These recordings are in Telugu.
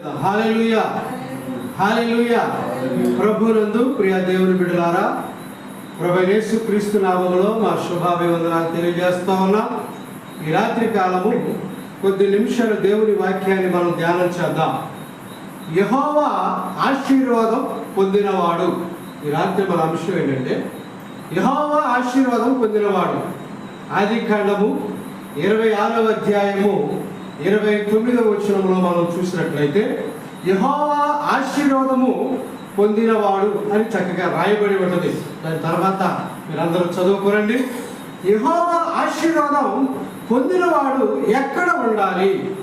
హాలెలూయా. హాలెలూయా. ప్రభునందు ప్రియ దేవుని బిడ్డలారా ప్రభు క్రీస్తు నామంలో మా శుభాభివందనాలు తెలియజేస్తా ఉన్నాం. ఈ రాత్రి కాలము కొద్ది నిమిషాలు దేవుని వాక్యాన్ని మనం ధ్యానం చేద్దాం. యహోవా ఆశీర్వాదం పొందినవాడు. ఈ రాత్రి మన అంశం ఏంటంటే యహోవా ఆశీర్వాదం పొందినవాడు. ఆది కాండము ఇరవై ఆరవ అధ్యాయము ఇరవై తొమ్మిదవ వచనంలో మనం చూసినట్లయితే యహోవా ఆశీర్వాదము పొందినవాడు అని చక్కగా రాయబడి ఉన్నది. దాని తర్వాత మీరందరూ చదువుకోరండి. యహోవా ఆశీర్వాదం పొందినవాడు ఎక్కడ ఉండాలి?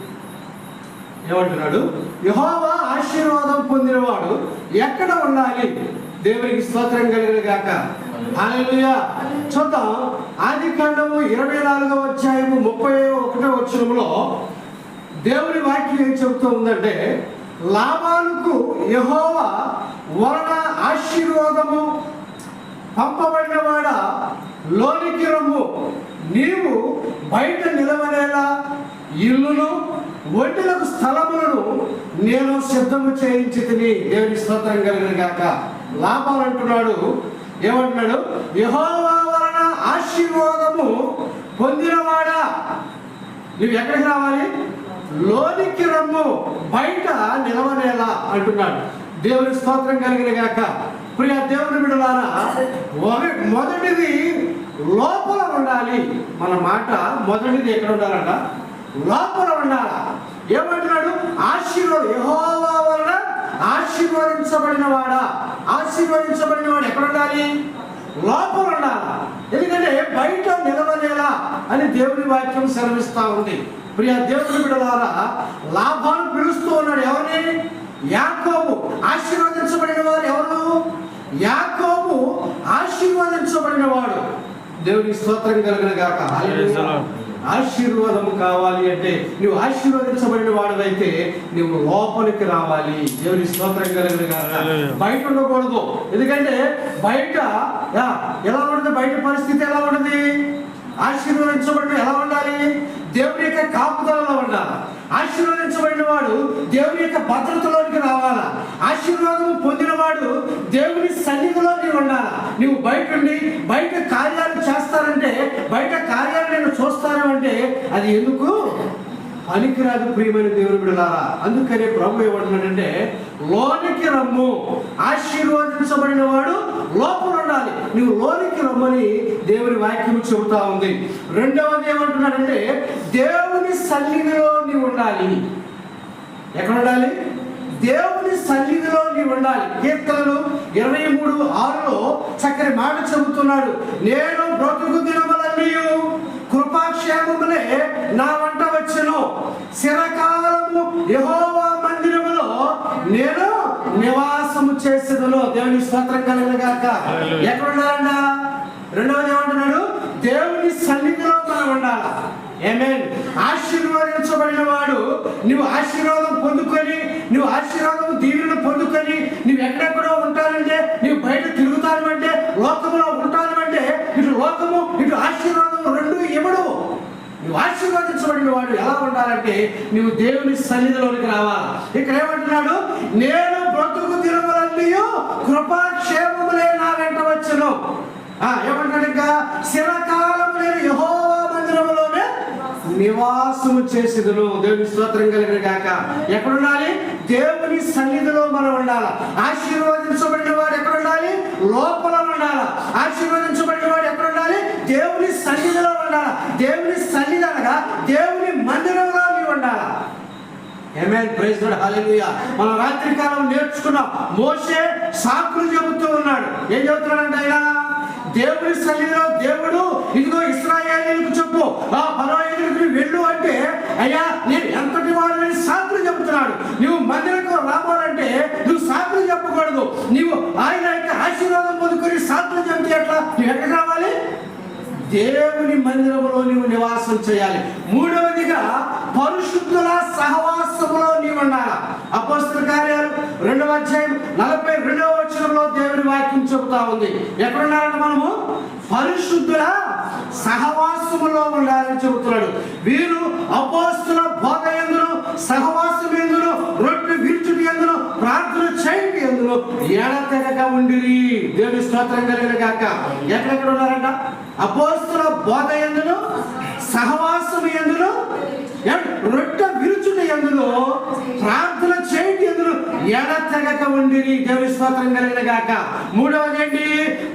ఏమంటున్నాడు? యహోవా ఆశీర్వాదం పొందినవాడు ఎక్కడ ఉండాలి? దేవునికి స్తోత్రం కలిగిన గాక. హల్లెలూయా. చూద్దాం. ఆది కాండము ఇరవై నాలుగవ అధ్యాయము ముప్పై ఒకటో వచ్చరంలో దేవుని వాక్యం ఏం చెబుతూ ఉందంటే లాభాలకు యహోవ వలన ఆశీర్వాదము పంపబడినవాడ? లోనికి రమ్ము. నీవు బయట నిలవనేలా ఇల్లును ఒంటిలకు స్థలములను నేను సిద్ధము చేయించి తిని దేవుని స్తోత్రం కలిగిన కాక లాభాలు అంటున్నాడు ఏమంటున్నాడు? యహోవా వలన ఆశీర్వాదము పొందినవాడా? నువ్వు ఎక్కడికి రావాలి? లోనికి రమ్ము బయట నిలవనేలా అంటున్నాడు. దేవుని స్తోత్రం కలిగిన గాక. ప్రియ దేవుని బిడలారా మొదటిది లోపల ఉండాలి. మన మాట మొదటిది ఎక్కడ ఉండాలంట? లోపల ఉండాల? ఏమంటున్నాడు? ఆశీర్వాదం యహోవా వలన ఆశీర్వదించబడిన వాడా? ఆశీర్వదించబడిన వాడు ఎక్కడ ఉండాలి? లోపల ఉండాలా? ఎందుకంటే బయట అని దేవుని వాక్యం సెలవిస్తా ఉంది. ప్రియ దేవుని బిడలారా లాభాలు పిలుస్తూ ఉన్నాడు ఎవరిని? యాకోబు. ఆశీర్వదించబడిన వారు ఎవరు? యాకోబు ఆశీర్వదించబడిన వాడు దేవుని స్తోత్రం కలిగిన గాక. ఆశీర్వాదము కావాలి అంటే నువ్వు ఆశీర్వదించబడిన వాడవైతే నువ్వు లోపలికి రావాలి. దేవుని స్తోత్రం కలిగిన గాక. బయట ఉండకూడదు. ఎందుకంటే బయట ఎలా ఉంటుంది? బయట పరిస్థితి ఎలా ఉంటుంది? ఆశీర్వదించబడిన ఎలా ఉండాలి? దేవుని యొక్క కాపుదలలో ఉండాలి? ఆశీర్వదించబడిన వాడు దేవుని యొక్క భద్రతలోనికి రావాలా? ఆశీర్వాదం పొందినవాడు దేవుని సన్నిధిలో నీవు ఉండాలా? నువ్వు బయట ఉండి బయట కార్యాలు చేస్తానంటే బయట కార్యాలు నేను చూస్తాను అంటే అది ఎందుకు? పనికిరాదు ప్రియమైన దేవుని బిడలారా అందుకనే ప్రభు ఏమంటున్నాడంటే లోనికి రమ్ము. ఆశీర్వదించబడిన వాడు లోపల ఉండాలి. నువ్వు లోనికి రమ్మని దేవుని వాక్యం చెబుతా ఉంది. రెండవది ఏమంటున్నాడంటే దేవుని సన్నిధిలో నీవు ఉండాలి. ఎక్కడ ఉండాలి? దేవుని సన్నిధిలో నీవు ఉండాలి. కీర్తనలు ఇరవై మూడు ఆరులో చక్కని మాట చెబుతున్నాడు. నేను బ్రతుకు దినములన్నీ చేసేదను దేవుని స్తోత్రం కలిగిన గాక. ఎక్కడ ఉండాలంట రెండవది ఏమంటున్నాడు? దేవుని సన్నిధిలో మనం ఉండాలి. ఆశీర్వదించబడిన వాడు నువ్వు ఆశీర్వాదం పొందుకొని నువ్వు ఆశీర్వాదం దీవెన పొందుకొని నువ్వు ఎక్కడెక్కడో ఉంటానంటే నువ్వు బయట తిరుగుతాను అంటే లోకంలో ఉంటాను అంటే ఇటు లోకము ఇటు ఆశీర్వాదం రెండు ఇవ్వడు. నువ్వు ఆశీర్వదించబడిన వాడు ఎలా ఉండాలంటే నువ్వు దేవుని సన్నిధిలోనికి రావాలి. ఇక్కడ ఏమంటున్నాడు? నేను కృపాక్షేమములే నా వెంట వచ్చును. ఆ, ఏమంటాడు ఇంకా శిరకాలం నేను యహోవా మందిరములోనే నివాసము చేసేదను. దేవుని స్తోత్రం కలిగిన గాక. ఎక్కడుండాలి? దేవుని సన్నిధిలో మనం ఉండాలి. ఆశీర్వదించబడిన వాడు ఎక్కడ ఉండాలి లోపల ఉండాలి. ఆశీర్వదించబడిన వాడు ఎక్కడ ఉండాలి దేవుని సన్నిధిలో ఉండాలి. దేవుని సన్నిధి అనగా దేవుని మందిరం ఏమేన్ ప్రైజ్ లార్డ్ మనం రాత్రి కాలం నేర్చుకున్నాం. మోసే సాకులు చెబుతూ ఉన్నాడు. ఏం చెబుతున్నాడంటే ఆయన? దేవుడి సన్నిధిలో దేవుడు ఇదిగో ఇస్రాయేలీలకు చెప్పు. ఆ పరవాయిలకు వెళ్ళు అంటే అయ్యా నేను ఎంతటి వాడని సాకులు చెబుతున్నాడు? నువ్వు మందిరకు రావాలంటే నువ్వు సాకులు చెప్పకూడదు. నువ్వు ఆయన యొక్క ఆశీర్వాదం పొందుకొని సాకులు చెబితే ఎట్లా? నువ్వు ఎక్కడ రావాలి? దేవుని మందిరంలో నీవు నివాసం చేయాలి. మూడవదిగా పరిశుద్ధుల సహవాసములో నీవు ఉండాలి. అపస్తుల కార్యాలు రెండవ అధ్యాయం నలభై రెండవ వచనంలో దేవుని వాక్యం చెబుతా ఉంది. ఎక్కడ మనము? పరిశుద్ధుల సహవాసములో ఉండాలని చెబుతున్నాడు. వీరు అపోస్తుల బోధ ఎందును సహవాసం ఎందును మందిరంలో ఏడతెగక ఉండిరి. దేవుని స్తోత్రం కలిగిన కాక ఎక్కడెక్కడ ఉన్నారంట? అపోస్తుల బోధ ఎందును? సహవాసం ఎందును? రొట్టె విరుచుట ఎందులో ప్రార్థన చేయండి ఎందులో ఎడతెగక ఉండిరి. దేవుని స్తోత్రం కలిగిన గాక. మూడవది ఏంటి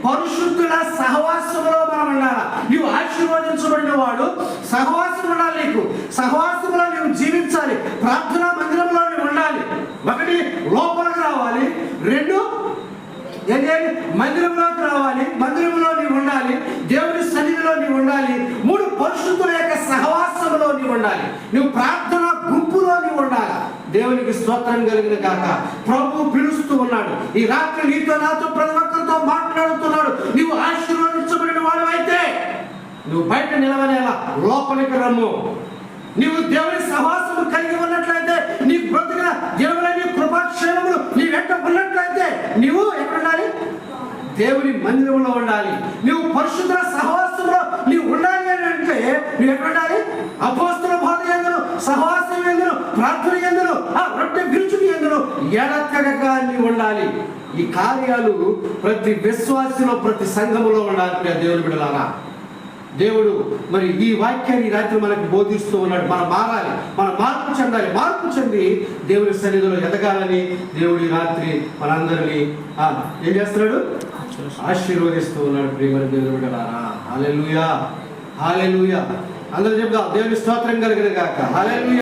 పరిశుద్ధుల సహవాసంలో మనం ఉండాలి? నీవు ఆశీర్వదించబడిన వాడు సహవాసం ఉండాలి నీకు. సహవాసంలో నువ్వు జీవించాలి. ప్రార్థనా మందిరంలో నువ్వు ఉండాలి. ఒకటి లోపలికి రావాలి. రెండు ఏం మందిరంలోకి రావాలి. మందిరంలో నీవు ఉండాలి. దేవుని సన్నిధిలో నీవు ఉండాలి. మూడు పరిశుద్ధుల యొక్క సహవాసంలో నీవు ఉండాలి. నువ్వు ప్రార్థన గుంపులో నీవు ఉండాలి. దేవునికి స్తోత్రం కలిగిన కాక ప్రభు పిలుస్తూ ఉన్నాడు. ఈ రాత్రి నీతో నాతో ప్రతి ఒక్కరితో మాట్లాడుతున్నాడు. నువ్వు ఆశీర్వదించబడిన వాడు అయితే నువ్వు బయట నిలవనేలా లోపలికి రమ్ము. నీవు దేవుని సహవాసము కలిగి ఉన్నట్లయితే నీ బ్రతుక దేవుని నీ నీ వెంట ఉన్నట్లయితే నీవు ఎక్కడ ఉండాలి? దేవుని మందిరంలో ఉండాలి. నీవు పరిశుద్ధ సహవాసంలో నీవు ఉండాలి అని అంటే నువ్వు ఎక్కడ ఉండాలి? అపోస్తుల బోధ ఎందును? సహవాసం ఎందును? ప్రార్థన ఎందును? ఆ రొట్టె విరుచుని ఎందును? ఎడతెగక నీవు ఉండాలి. ఈ కార్యాలు ప్రతి విశ్వాసంలో ప్రతి సంఘములో ఉండాలి దేవుని బిడ్డలారా. దేవుడు మరి ఈ వాక్యాన్ని రాత్రి మనకు బోధిస్తూ ఉన్నాడు. మనం మారాలి. మనం మార్పు చెందాలి. మార్పు చెంది దేవుని సన్నిధిలో ఎదగాలని దేవుడు ఈ రాత్రి మనందరినీ ఆ, ఏం చేస్తున్నాడు? ఆశీర్వదిస్తూ ఉన్నాడు. ప్రియమైన దేవుడు హాలెలుయా హాలెలుయా అందరూ చెప్దాం దేవుని స్తోత్రం కలిగిన కాక హాలెలుయా